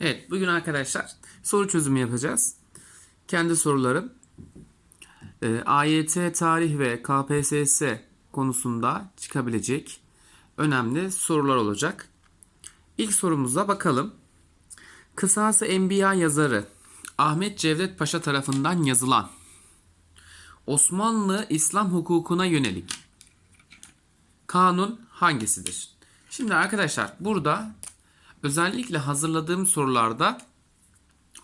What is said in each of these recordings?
Evet bugün arkadaşlar soru çözümü yapacağız. Kendi sorularım e, AYT tarih ve KPSS konusunda çıkabilecek önemli sorular olacak. İlk sorumuza bakalım. Kısası Enbiya yazarı Ahmet Cevdet Paşa tarafından yazılan Osmanlı İslam hukukuna yönelik kanun hangisidir? Şimdi arkadaşlar burada özellikle hazırladığım sorularda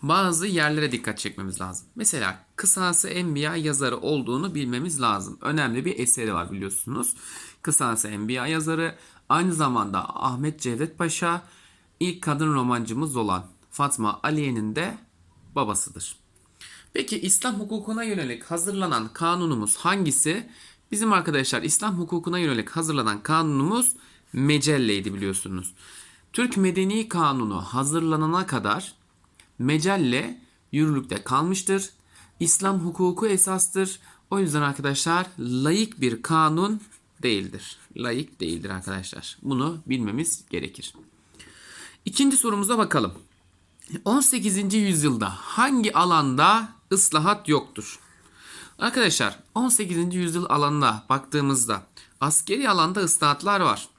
bazı yerlere dikkat çekmemiz lazım. Mesela Kısası Enbiya yazarı olduğunu bilmemiz lazım. Önemli bir eseri var biliyorsunuz. Kısası Enbiya yazarı aynı zamanda Ahmet Cevdet Paşa ilk kadın romancımız olan Fatma Aliye'nin de babasıdır. Peki İslam hukukuna yönelik hazırlanan kanunumuz hangisi? Bizim arkadaşlar İslam hukukuna yönelik hazırlanan kanunumuz Mecelle'ydi biliyorsunuz. Türk Medeni Kanunu hazırlanana kadar Mecelle yürürlükte kalmıştır. İslam hukuku esastır. O yüzden arkadaşlar layık bir kanun değildir. Layık değildir arkadaşlar. Bunu bilmemiz gerekir. İkinci sorumuza bakalım. 18. yüzyılda hangi alanda ıslahat yoktur? Arkadaşlar 18. yüzyıl alanına baktığımızda askeri alanda ıslahatlar var.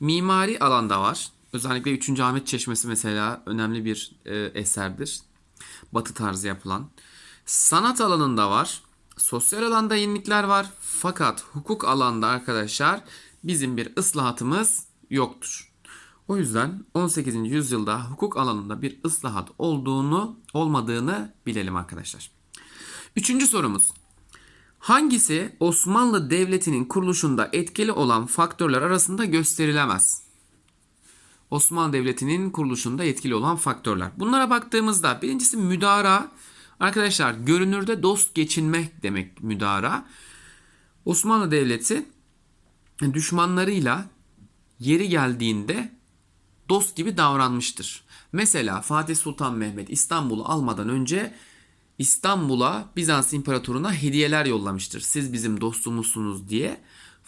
Mimari alanda var. Özellikle 3. Ahmet Çeşmesi mesela önemli bir e, eserdir. Batı tarzı yapılan. Sanat alanında var. Sosyal alanda yenilikler var. Fakat hukuk alanda arkadaşlar bizim bir ıslahatımız yoktur. O yüzden 18. yüzyılda hukuk alanında bir ıslahat olduğunu olmadığını bilelim arkadaşlar. Üçüncü sorumuz. Hangisi Osmanlı Devleti'nin kuruluşunda etkili olan faktörler arasında gösterilemez? Osmanlı Devleti'nin kuruluşunda etkili olan faktörler. Bunlara baktığımızda birincisi müdara. Arkadaşlar görünürde dost geçinmek demek müdara. Osmanlı Devleti düşmanlarıyla yeri geldiğinde dost gibi davranmıştır. Mesela Fatih Sultan Mehmet İstanbul'u almadan önce İstanbul'a Bizans İmparatoruna hediyeler yollamıştır. Siz bizim dostumuzsunuz diye.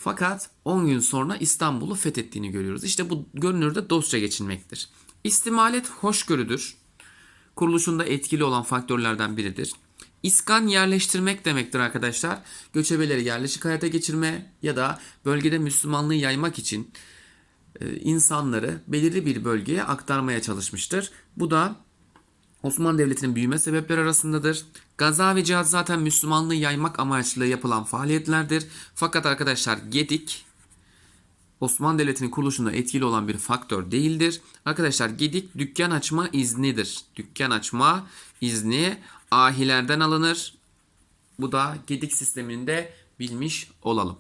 Fakat 10 gün sonra İstanbul'u fethettiğini görüyoruz. İşte bu görünürde dostça geçinmektir. İstimalet hoşgörüdür. Kuruluşunda etkili olan faktörlerden biridir. İskan yerleştirmek demektir arkadaşlar. Göçebeleri yerleşik hayata geçirme ya da bölgede Müslümanlığı yaymak için e, insanları belirli bir bölgeye aktarmaya çalışmıştır. Bu da Osmanlı Devleti'nin büyüme sebepleri arasındadır. Gaza ve cihat zaten Müslümanlığı yaymak amaçlı yapılan faaliyetlerdir. Fakat arkadaşlar Gedik Osmanlı Devleti'nin kuruluşunda etkili olan bir faktör değildir. Arkadaşlar Gedik dükkan açma iznidir. Dükkan açma izni ahilerden alınır. Bu da Gedik sisteminde bilmiş olalım.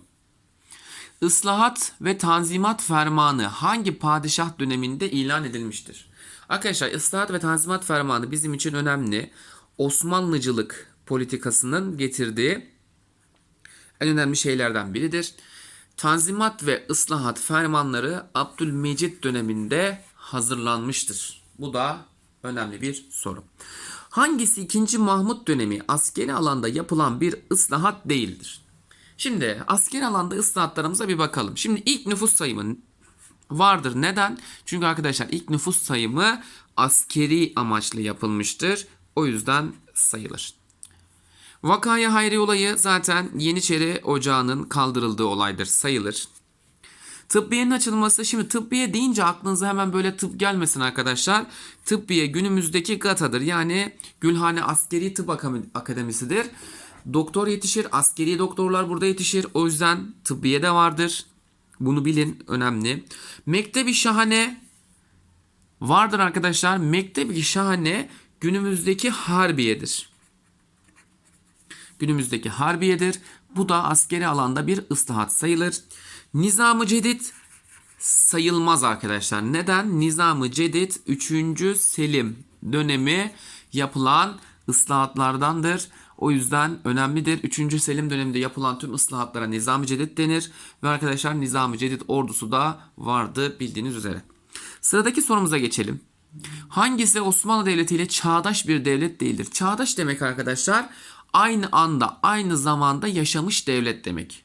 Islahat ve Tanzimat Fermanı hangi padişah döneminde ilan edilmiştir? Arkadaşlar ıslahat ve tanzimat fermanı bizim için önemli. Osmanlıcılık politikasının getirdiği en önemli şeylerden biridir. Tanzimat ve ıslahat fermanları Abdülmecit döneminde hazırlanmıştır. Bu da önemli bir soru. Hangisi 2. Mahmut dönemi askeri alanda yapılan bir ıslahat değildir? Şimdi askeri alanda ıslahatlarımıza bir bakalım. Şimdi ilk nüfus sayımı vardır. Neden? Çünkü arkadaşlar ilk nüfus sayımı askeri amaçlı yapılmıştır. O yüzden sayılır. Vakaya Hayri olayı zaten Yeniçeri Ocağı'nın kaldırıldığı olaydır. Sayılır. Tıbbiyenin açılması şimdi tıbbiye deyince aklınıza hemen böyle tıp gelmesin arkadaşlar. Tıbbiye günümüzdeki GATA'dır. Yani Gülhane Askeri Tıp Akademisi'dir. Doktor yetişir, askeri doktorlar burada yetişir. O yüzden tıbbiye de vardır. Bunu bilin önemli. Mektebi Şahane vardır arkadaşlar. Mektebi Şahane günümüzdeki Harbiye'dir. Günümüzdeki Harbiye'dir. Bu da askeri alanda bir ıslahat sayılır. Nizam-ı Cedid sayılmaz arkadaşlar. Neden? Nizam-ı Cedid 3. Selim dönemi yapılan ıslahatlardandır. O yüzden önemlidir. 3. Selim döneminde yapılan tüm ıslahatlara Nizam-ı Cedid denir. Ve arkadaşlar Nizam-ı Cedid ordusu da vardı bildiğiniz üzere. Sıradaki sorumuza geçelim. Hangisi Osmanlı Devleti ile çağdaş bir devlet değildir? Çağdaş demek arkadaşlar aynı anda aynı zamanda yaşamış devlet demek.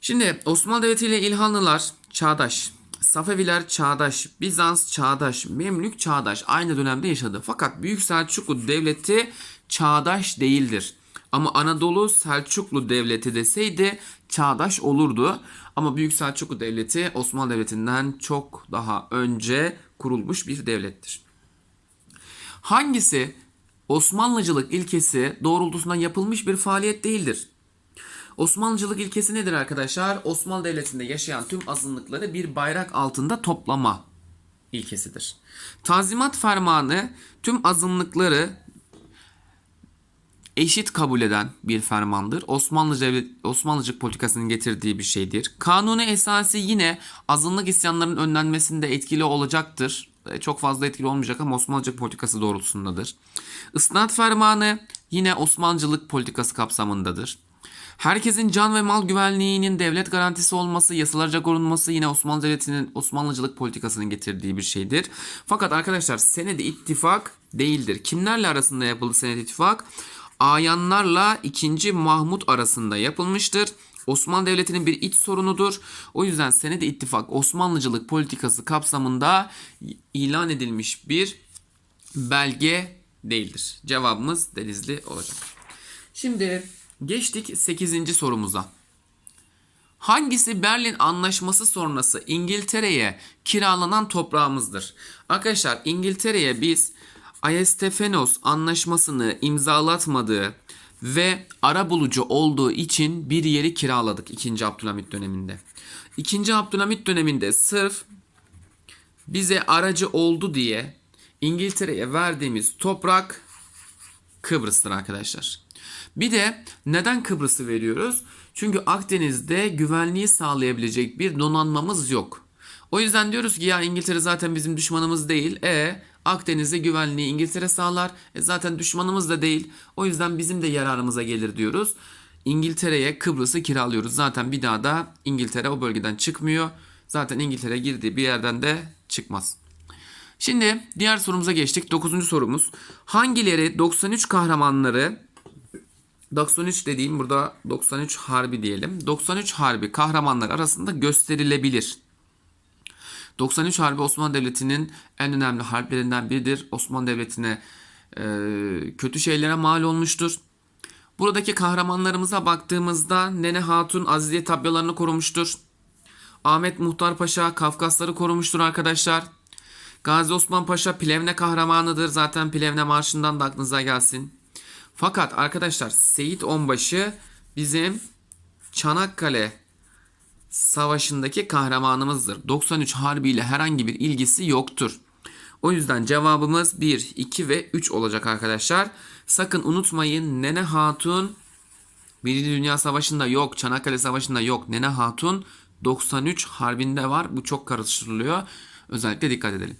Şimdi Osmanlı Devleti ile İlhanlılar çağdaş. Safeviler çağdaş, Bizans çağdaş, Memlük çağdaş aynı dönemde yaşadı. Fakat Büyük Selçuklu Devleti çağdaş değildir. Ama Anadolu Selçuklu Devleti deseydi çağdaş olurdu. Ama Büyük Selçuklu Devleti Osmanlı Devleti'nden çok daha önce kurulmuş bir devlettir. Hangisi Osmanlıcılık ilkesi doğrultusunda yapılmış bir faaliyet değildir? Osmanlıcılık ilkesi nedir arkadaşlar? Osmanlı Devleti'nde yaşayan tüm azınlıkları bir bayrak altında toplama ilkesidir. Tanzimat Fermanı tüm azınlıkları eşit kabul eden bir fermandır. Osmanlı devlet, Osmanlıcılık politikasının getirdiği bir şeydir. Kanuni esası yine azınlık isyanlarının önlenmesinde etkili olacaktır. E, Çok fazla etkili olmayacak ama Osmanlıcılık politikası doğrultusundadır. Isnat fermanı yine Osmanlıcılık politikası kapsamındadır. Herkesin can ve mal güvenliğinin devlet garantisi olması, yasalarca korunması yine Osmanlı Devleti'nin Osmanlıcılık politikasının getirdiği bir şeydir. Fakat arkadaşlar senedi ittifak değildir. Kimlerle arasında yapıldı senedi ittifak? Ayanlarla 2. Mahmut arasında yapılmıştır. Osmanlı Devleti'nin bir iç sorunudur. O yüzden senedi ittifak Osmanlıcılık politikası kapsamında ilan edilmiş bir belge değildir. Cevabımız Denizli olacak. Şimdi geçtik 8. sorumuza. Hangisi Berlin Anlaşması sonrası İngiltere'ye kiralanan toprağımızdır? Arkadaşlar İngiltere'ye biz Ayastefenos anlaşmasını imzalatmadığı ve ara bulucu olduğu için bir yeri kiraladık 2. Abdülhamit döneminde. 2. Abdülhamit döneminde sırf bize aracı oldu diye İngiltere'ye verdiğimiz toprak Kıbrıs'tır arkadaşlar. Bir de neden Kıbrıs'ı veriyoruz? Çünkü Akdeniz'de güvenliği sağlayabilecek bir donanmamız yok. O yüzden diyoruz ki ya İngiltere zaten bizim düşmanımız değil. E Akdeniz'de güvenliği İngiltere sağlar. E zaten düşmanımız da değil. O yüzden bizim de yararımıza gelir diyoruz. İngiltere'ye Kıbrıs'ı kiralıyoruz. Zaten bir daha da İngiltere o bölgeden çıkmıyor. Zaten İngiltere girdiği bir yerden de çıkmaz. Şimdi diğer sorumuza geçtik. 9. sorumuz. Hangileri 93 kahramanları 93 dediğim burada 93 harbi diyelim. 93 harbi kahramanlar arasında gösterilebilir. 93 Harbi Osmanlı Devleti'nin en önemli harplerinden biridir. Osmanlı Devleti'ne e, kötü şeylere mal olmuştur. Buradaki kahramanlarımıza baktığımızda Nene Hatun Aziziye tabyalarını korumuştur. Ahmet Muhtar Paşa Kafkasları korumuştur arkadaşlar. Gazi Osman Paşa Plevne kahramanıdır. Zaten Plevne Marşı'ndan da aklınıza gelsin. Fakat arkadaşlar Seyit Onbaşı bizim Çanakkale Savaşı'ndaki kahramanımızdır. 93 Harbi ile herhangi bir ilgisi yoktur. O yüzden cevabımız 1, 2 ve 3 olacak arkadaşlar. Sakın unutmayın Nene Hatun Birinci Dünya Savaşı'nda yok, Çanakkale Savaşı'nda yok. Nene Hatun 93 Harbi'nde var. Bu çok karıştırılıyor. Özellikle dikkat edelim.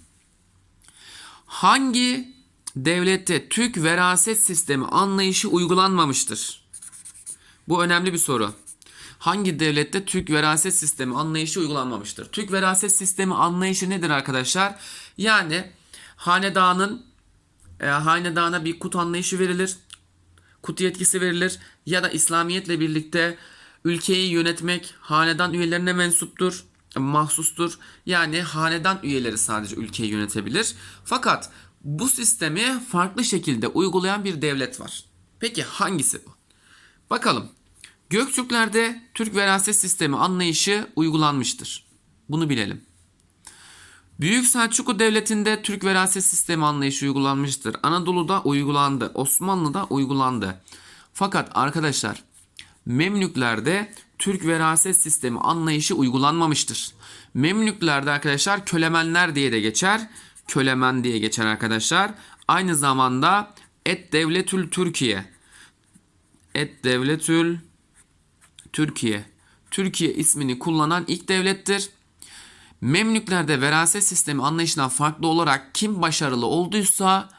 Hangi devlette Türk veraset sistemi anlayışı uygulanmamıştır? Bu önemli bir soru. Hangi devlette Türk veraset sistemi anlayışı uygulanmamıştır? Türk veraset sistemi anlayışı nedir arkadaşlar? Yani hanedanın e, hanedana bir kut anlayışı verilir. Kut yetkisi verilir ya da İslamiyetle birlikte ülkeyi yönetmek hanedan üyelerine mensuptur, mahsustur. Yani hanedan üyeleri sadece ülkeyi yönetebilir. Fakat bu sistemi farklı şekilde uygulayan bir devlet var. Peki hangisi bu? Bakalım. Göktürklerde Türk veraset sistemi anlayışı uygulanmıştır. Bunu bilelim. Büyük Selçuklu Devleti'nde Türk veraset sistemi anlayışı uygulanmıştır. Anadolu'da uygulandı, Osmanlı'da uygulandı. Fakat arkadaşlar Memlüklerde Türk veraset sistemi anlayışı uygulanmamıştır. Memlüklerde arkadaşlar kölemenler diye de geçer. Kölemen diye geçer arkadaşlar. Aynı zamanda Et Devletül Türkiye. Et Devletül Türkiye. Türkiye ismini kullanan ilk devlettir. Memlüklerde veraset sistemi anlayışından farklı olarak kim başarılı olduysa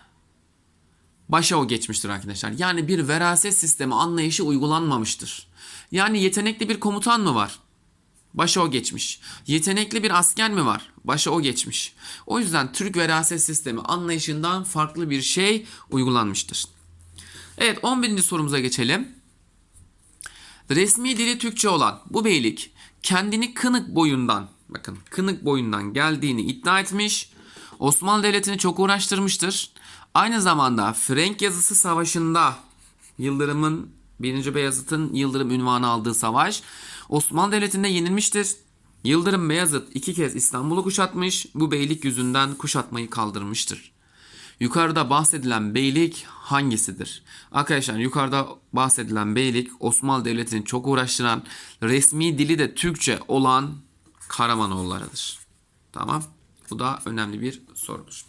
başa o geçmiştir arkadaşlar. Yani bir veraset sistemi anlayışı uygulanmamıştır. Yani yetenekli bir komutan mı var? Başa o geçmiş. Yetenekli bir asker mi var? Başa o geçmiş. O yüzden Türk veraset sistemi anlayışından farklı bir şey uygulanmıştır. Evet 11. sorumuza geçelim. Resmi dili Türkçe olan bu beylik kendini Kınık boyundan bakın Kınık boyundan geldiğini iddia etmiş. Osmanlı Devleti'ni çok uğraştırmıştır. Aynı zamanda Frank yazısı savaşında Yıldırım'ın 1. Beyazıt'ın Yıldırım ünvanı aldığı savaş Osmanlı Devleti'nde yenilmiştir. Yıldırım Beyazıt iki kez İstanbul'u kuşatmış. Bu beylik yüzünden kuşatmayı kaldırmıştır. Yukarıda bahsedilen beylik hangisidir? Arkadaşlar yukarıda bahsedilen beylik Osmanlı Devleti'ni çok uğraştıran, resmi dili de Türkçe olan Karamanoğulları'dır. Tamam. Bu da önemli bir sorudur.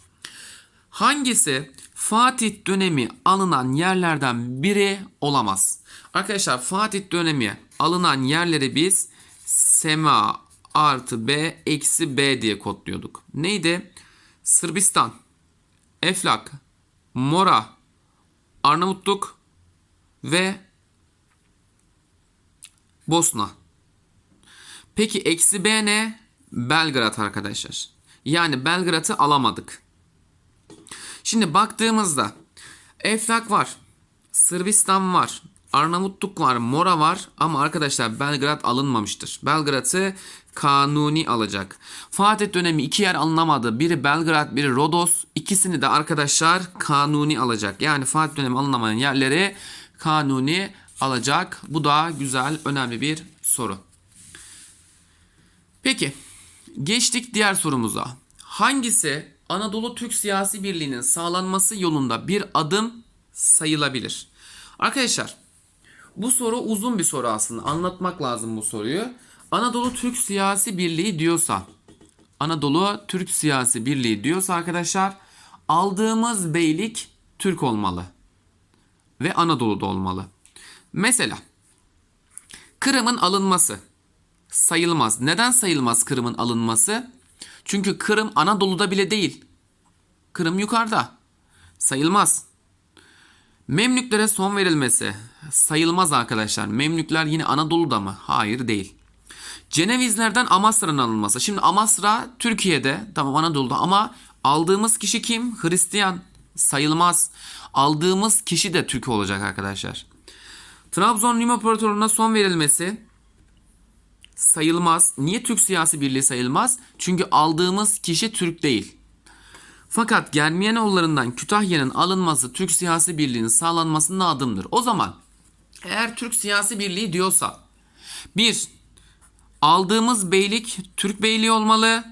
Hangisi Fatih dönemi alınan yerlerden biri olamaz? Arkadaşlar Fatih dönemi alınan yerleri biz Sema artı B eksi B diye kodluyorduk. Neydi? Sırbistan, Eflak, Mora, Arnavutluk ve Bosna. Peki eksi B ne? Belgrad arkadaşlar. Yani Belgrad'ı alamadık. Şimdi baktığımızda Eflak var, Sırbistan var, Arnavutluk var, Mora var ama arkadaşlar Belgrad alınmamıştır. Belgrad'ı kanuni alacak. Fatih dönemi iki yer alınamadı. Biri Belgrad, biri Rodos. İkisini de arkadaşlar kanuni alacak. Yani Fatih dönemi alınamayan yerleri kanuni alacak. Bu da güzel, önemli bir soru. Peki, geçtik diğer sorumuza. Hangisi Anadolu Türk Siyasi Birliği'nin sağlanması yolunda bir adım sayılabilir? Arkadaşlar, bu soru uzun bir soru aslında. Anlatmak lazım bu soruyu. Anadolu Türk Siyasi Birliği diyorsa, Anadolu Türk Siyasi Birliği diyorsa arkadaşlar, aldığımız beylik Türk olmalı. Ve Anadolu'da olmalı. Mesela, Kırım'ın alınması sayılmaz. Neden sayılmaz Kırım'ın alınması? Çünkü Kırım Anadolu'da bile değil. Kırım yukarıda. Sayılmaz. Memlüklere son verilmesi sayılmaz arkadaşlar. Memlükler yine Anadolu'da mı? Hayır değil. Cenevizlerden Amasra'nın alınması. Şimdi Amasra Türkiye'de tamam Anadolu'da ama aldığımız kişi kim? Hristiyan. Sayılmaz. Aldığımız kişi de Türk olacak arkadaşlar. Trabzon Rum İmparatorluğu'na son verilmesi sayılmaz. Niye Türk siyasi birliği sayılmaz? Çünkü aldığımız kişi Türk değil. Fakat Germiyanoğullarından Kütahya'nın alınması Türk siyasi birliğinin sağlanmasının adımdır. O zaman eğer Türk siyasi birliği diyorsa bir aldığımız beylik Türk beyliği olmalı.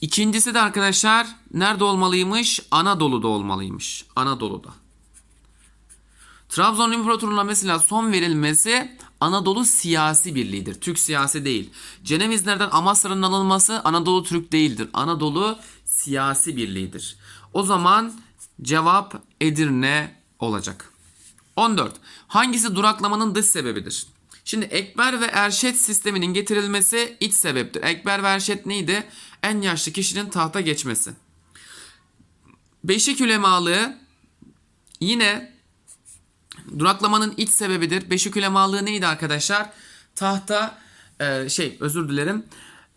İkincisi de arkadaşlar nerede olmalıymış? Anadolu'da olmalıymış. Anadolu'da. Trabzon İmparatorluğu'na mesela son verilmesi Anadolu siyasi birliğidir. Türk siyasi değil. Cenevizlerden Amasra'nın alınması Anadolu Türk değildir. Anadolu siyasi birliğidir. O zaman cevap Edirne olacak. 14. Hangisi duraklamanın dış sebebidir? Şimdi Ekber ve Erşet sisteminin getirilmesi iç sebeptir. Ekber ve Erşet neydi? En yaşlı kişinin tahta geçmesi. Beşik ulemalığı yine Duraklamanın iç sebebidir. Beşik ulemalığı neydi arkadaşlar? Tahta e, şey özür dilerim.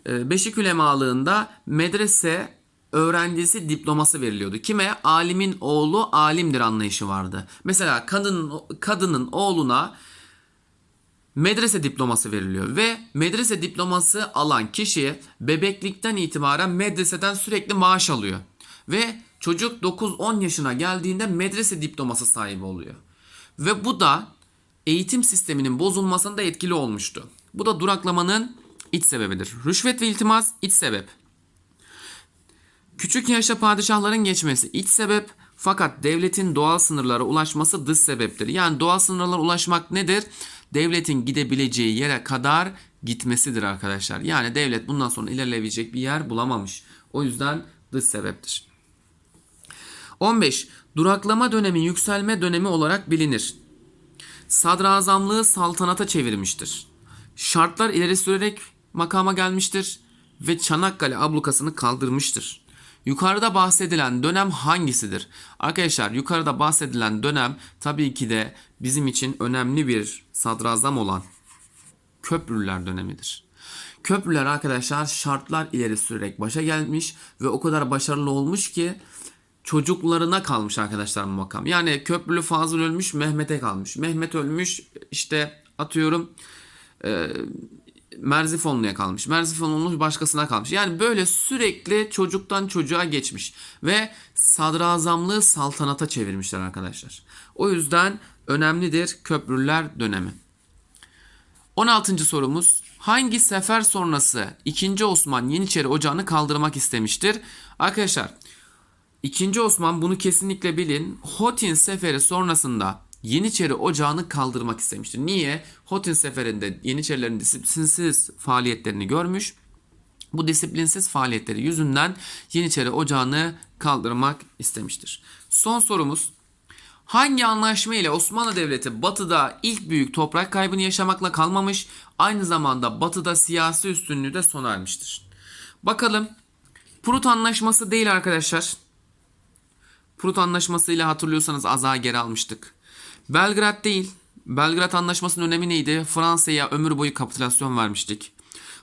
E, Beşik ulemalığında medrese öğrencisi diploması veriliyordu. Kime? Alimin oğlu alimdir anlayışı vardı. Mesela kadının kadının oğluna medrese diploması veriliyor ve medrese diploması alan kişi bebeklikten itibaren medreseden sürekli maaş alıyor. Ve çocuk 9-10 yaşına geldiğinde medrese diploması sahibi oluyor. Ve bu da eğitim sisteminin bozulmasında etkili olmuştu. Bu da duraklamanın iç sebebidir. Rüşvet ve iltimas iç sebep. Küçük yaşta padişahların geçmesi iç sebep fakat devletin doğal sınırlara ulaşması dış sebeptir. Yani doğal sınırlara ulaşmak nedir? Devletin gidebileceği yere kadar gitmesidir arkadaşlar. Yani devlet bundan sonra ilerleyebilecek bir yer bulamamış. O yüzden dış sebeptir. 15. Duraklama dönemi yükselme dönemi olarak bilinir. Sadrazamlığı saltanata çevirmiştir. Şartlar ileri sürerek makama gelmiştir ve Çanakkale ablukasını kaldırmıştır. Yukarıda bahsedilen dönem hangisidir? Arkadaşlar yukarıda bahsedilen dönem tabii ki de bizim için önemli bir sadrazam olan Köprülüler dönemidir. Köprüler arkadaşlar şartlar ileri sürerek başa gelmiş ve o kadar başarılı olmuş ki çocuklarına kalmış arkadaşlar bu makam. Yani Köprülü Fazıl ölmüş Mehmet'e kalmış. Mehmet ölmüş işte atıyorum e, Merzifonlu'ya kalmış. Merzifonlu başkasına kalmış. Yani böyle sürekli çocuktan çocuğa geçmiş. Ve sadrazamlığı saltanata çevirmişler arkadaşlar. O yüzden önemlidir köprüler dönemi. 16. sorumuz. Hangi sefer sonrası 2. Osman Yeniçeri Ocağı'nı kaldırmak istemiştir? Arkadaşlar 2. Osman bunu kesinlikle bilin. Hotin seferi sonrasında Yeniçeri Ocağı'nı kaldırmak istemiştir. Niye? Hotin seferinde Yeniçerilerin disiplinsiz faaliyetlerini görmüş. Bu disiplinsiz faaliyetleri yüzünden Yeniçeri Ocağı'nı kaldırmak istemiştir. Son sorumuz. Hangi anlaşma ile Osmanlı Devleti batıda ilk büyük toprak kaybını yaşamakla kalmamış, aynı zamanda batıda siyasi üstünlüğü de sona ermiştir? Bakalım. Prut Anlaşması değil arkadaşlar. Prut Anlaşması ile hatırlıyorsanız azağı geri almıştık. Belgrad değil. Belgrad Anlaşması'nın önemi neydi? Fransa'ya ömür boyu kapitülasyon vermiştik.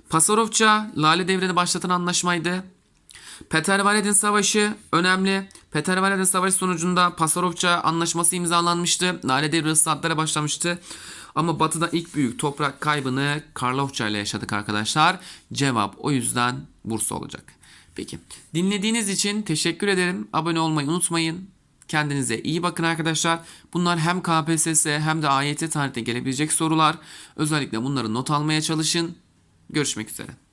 Pasarofça, Lale Devri'ni başlatan anlaşmaydı. Petervaradin Savaşı önemli. Petervaradin Savaşı sonucunda Pasarofça anlaşması imzalanmıştı. Lale Devri ıslahatlara başlamıştı. Ama batıda ilk büyük toprak kaybını Karlofça ile yaşadık arkadaşlar. Cevap o yüzden Bursa olacak. Peki dinlediğiniz için teşekkür ederim. Abone olmayı unutmayın. Kendinize iyi bakın arkadaşlar. Bunlar hem KPSS hem de AYT tarihte gelebilecek sorular. Özellikle bunları not almaya çalışın. Görüşmek üzere.